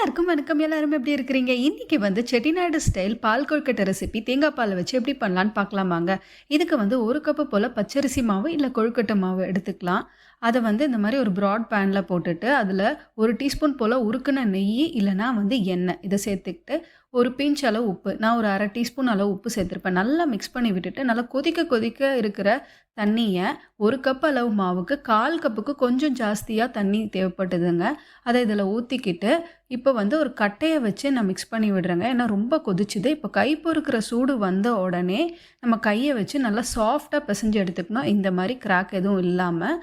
எல்லாருக்கும் வணக்கம். எல்லாரும் எப்படி இருக்கிறீங்க? இன்னைக்கு வந்து செட்டிநாடு ஸ்டைல் பால் கொழுக்கட்டை ரெசிபி தேங்காய் பாலை வச்சு எப்படி பண்ணலான்னு பார்க்கலாமாங்க இதுக்கு வந்து ஒரு கப்பு போல் பச்சரிசி மாவு இல்லை கொழுக்கட்டை மாவு எடுத்துக்கலாம். அதை வந்து இந்த மாதிரி ஒரு ப்ராட் பேனில் போட்டுட்டு அதில் ஒரு டீஸ்பூன் போல் உருக்குன நெய் இல்லைனா வந்து எண்ணெய். இதை சேர்த்துக்கிட்டு ஒரு பிஞ்ச் அளவு உப்பு நான் ஒரு அரை டீஸ்பூன் அளவு உப்பு சேர்த்துருப்பேன். நல்லா மிக்ஸ் பண்ணி விட்டுட்டு நல்லா கொதிக்க கொதிக்க இருக்கிற தண்ணியை ஒரு கப் அளவு மாவுக்கு கால் கப்புக்கு கொஞ்சம் ஜாஸ்தியாக தண்ணி தேவைப்பட்டதுங்க அதை இதில் ஊற்றிக்கிட்டு இப்போ வந்து ஒரு கட்டையை வச்சு நான் மிக்ஸ் பண்ணி விடுறேங்க. ஏன்னா ரொம்ப கொதிச்சுது. இப்போ கை பொறுக்கிற சூடு வந்த உடனே நம்ம கையை வச்சு நல்லா சாஃப்டாக பிசைஞ்சு எடுத்துக்கணும். இந்த மாதிரி கிராக் எதுவும் இல்லாமல்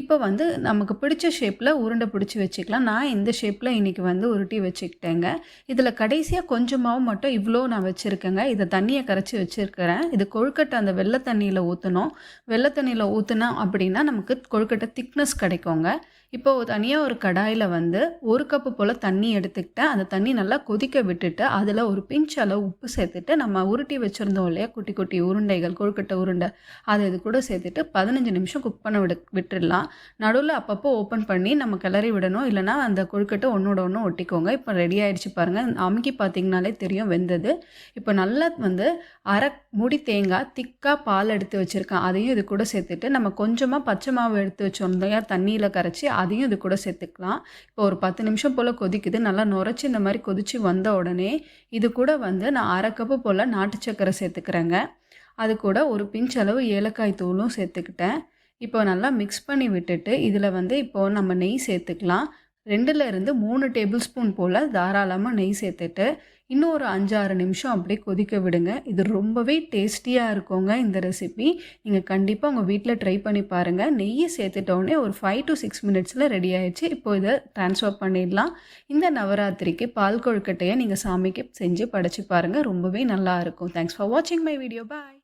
இப்போ வந்து நமக்கு பிடிச்ச ஷேப்பில் உருண்டை பிடிச்சி வச்சுக்கலாம். நான் இந்த ஷேப்பில் இன்றைக்கி வந்து உருட்டி வச்சுக்கிட்டேங்க. இதில் கடைசியாக கொஞ்சமாகவும் மட்டும் இவ்வளோ நான் வச்சுருக்கேங்க. இதை தண்ணியை கரைச்சி வச்சுருக்கிறேன். இது கொழுக்கட்டை அந்த வெள்ளை தண்ணியில் ஊற்றணும் வெள்ளை தண்ணியில் ஊற்றினா அப்படின்னா நமக்கு கொழுக்கட்டை திக்னஸ் கிடைக்குங்க. இப்போ தனியாக ஒரு கடாயில் வந்து ஒரு கப்பு போல் தண்ணி எடுத்துக்கிட்டேன் அந்த தண்ணி நல்லா கொதிக்க விட்டுட்டு அதில் ஒரு பிஞ்ச் அளவு உப்பு சேர்த்துட்டு நம்ம உருட்டி வச்சுருந்தோம் இல்லையா? குட்டி குட்டி உருண்டைகள் கொழுக்கட்டை உருண்டை. அதை இது கூட சேர்த்துட்டு பதினஞ்சு நிமிஷம் குக் பண்ண விட விட்டுடலாம். நடுவில் அப்பப்போ ஓப்பன் பண்ணி நம்ம கிளறி விடணும். இல்லைனா அந்த கொழுக்கட்டை ஒன்றோட ஒன்று ஒட்டிக்கோங்க. இப்போ ரெடி ஆகிடுச்சு பாருங்கள் அமுக்கி பார்த்தீங்கனாலே தெரியும் வெந்தது. இப்போ நல்லா வந்து அரை முடி தேங்காய் திக்காக பால் எடுத்து வச்சுருக்கேன். அதையும் இது கூட சேர்த்துட்டு நம்ம கொஞ்சமாக பச்சை மாவு எடுத்து வச்சோம் தண்ணியில் கரைச்சி அதையும் இது கூட சேர்த்துக்கலாம். இப்போ ஒரு பத்து நிமிஷம் போல் கொதிக்குது. நல்லா நுரைச்சி இந்த மாதிரி கொதித்து வந்த உடனே இது கூட வந்து நான் அரை கப்பு போல் நாட்டு சக்கரை சேர்த்துக்கிறேங்க. அது கூட ஒரு பிஞ்ச் அளவு ஏலக்காய் தூளும் சேர்த்துக்கிட்டேன். இப்போ நல்லா மிக்ஸ் பண்ணி விட்டுட்டு இதில் வந்து இப்போது நம்ம நெய் சேர்த்துக்கலாம். ரெண்டுல இருந்து மூணு டேபிள் ஸ்பூன் போல் தாராளமாக நெய் சேர்த்துட்டு இன்னும் ஒரு அஞ்சாறு நிமிஷம் அப்படியே கொதிக்க விடுங்க. இது ரொம்பவே டேஸ்டியாக இருக்குங்க இந்த ரெசிபி. நீங்கள் கண்டிப்பாக உங்கள் வீட்டில் ட்ரை பண்ணி பாருங்கள் நெய்யை சேர்த்துட்டோடனே ஒரு ஃபைவ் டு சிக்ஸ் மினிட்ஸில் ரெடி ஆயிடுச்சு. இப்போ இதை ட்ரான்ஸ்ஃபர் பண்ணிடலாம். இந்த நவராத்திரிக்கு பால் கொழுக்கட்டையை நீங்கள் சாமிக்கு செஞ்சு படைச்சி பாருங்கள் ரொம்பவே நல்லாயிருக்கும் தேங்க்ஸ் ஃபார் வாட்சிங் மை வீடியோ பாய்